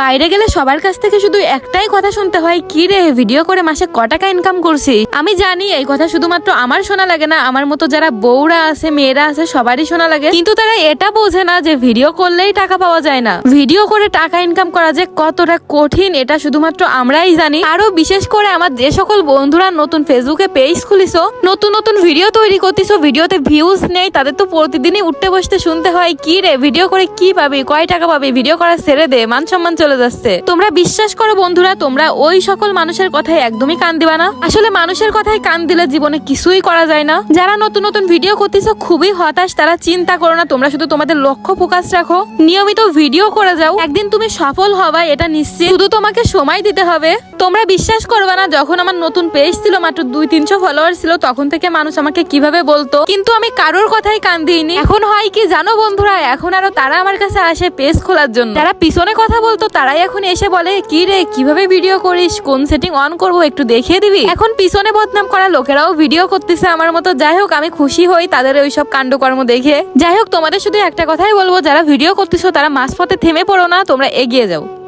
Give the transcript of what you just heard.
বাইরে গেলে সবার কাছ থেকে শুধু একটাই কথা শুনতে হয়, কি রে ভিডিও করে মাসে ক টাকা ইনকাম করছি আমি জানি এই কথা শুধুমাত্র আমার শোনা লাগে না, আমার মতো যারা বউরা আছে, মেয়েরা আছে, সবারই শোনা লাগে। কিন্তু তারা এটা বোঝে না যে ভিডিও করলেই টাকা পাওয়া যায় না। ভিডিও করে টাকা ইনকাম করা যে কতটা কঠিন, এটা শুধুমাত্র আমরাই জানি। আরও বিশেষ করে আমার যে সকল বন্ধুরা নতুন ফেসবুকে পেজ খুলিছো, নতুন নতুন ভিডিও তৈরি করতেছো ভিডিওতে ভিউজ নেই, তাদের তো প্রতিদিনই উঠতে বসতে শুনতে হয়, কি রে ভিডিও করে কি পাবি? কয় টাকা পাবি? ভিডিও করা ছেড়ে দে, মান সম্মান চলে যাচ্ছে। তোমরা বিশ্বাস করো বন্ধুরা, তোমরা ওই সকল মানুষের কথায় একদমই কান দিবা না। আসলে মানুষের কথায় কান দিলে জীবনে কিছুই করা যায় না। যারা নতুন নতুন ভিডিও করতেছো, খুবই হতাশ, তারা চিন্তা করো না, তোমরা শুধু তোমাদের লক্ষ্য ফোকাস রাখো। নিয়মিত ভিডিও করে যাও। একদিন তুমি সফল হবা, এটা নিশ্চিত শুধু তোমাকে সময় দিতে হবে। তোমরা বিশ্বাস করবে না, যখন আমার নতুন পেজ ছিল, মাত্র দুই তিনশো ফলোয়ার ছিল, তখন থেকে মানুষ আমাকে কীভাবে বলতো? কিন্তু আমি কারোর কথাই কান দিইনি। এখন হয় কি জানো বন্ধুরা, এখন আরও তারা আমার কাছে আসে পেজ খোলার জন্য। যারা পিছনে কথা বলতো, তারাই এখন এসে বলে, কি রে, কীভাবে ভিডিও করিস? কোন সেটিং অন করব? একটু দেখিয়ে দিবি? এখন পিছনে বদনাম করা লোকেরাও ভিডিও করতেছে আমার মতো। যাই হোক, আমি খুশি হই তাদের ওই সব কাণ্ডকর্ম দেখে। যাই হোক, তোমাদের শুধু একটা কথাই বলব, যারা ভিডিও করতেছো, তারা মাঝপথে থেমে পড়ো না, তোমরা এগিয়ে যাও।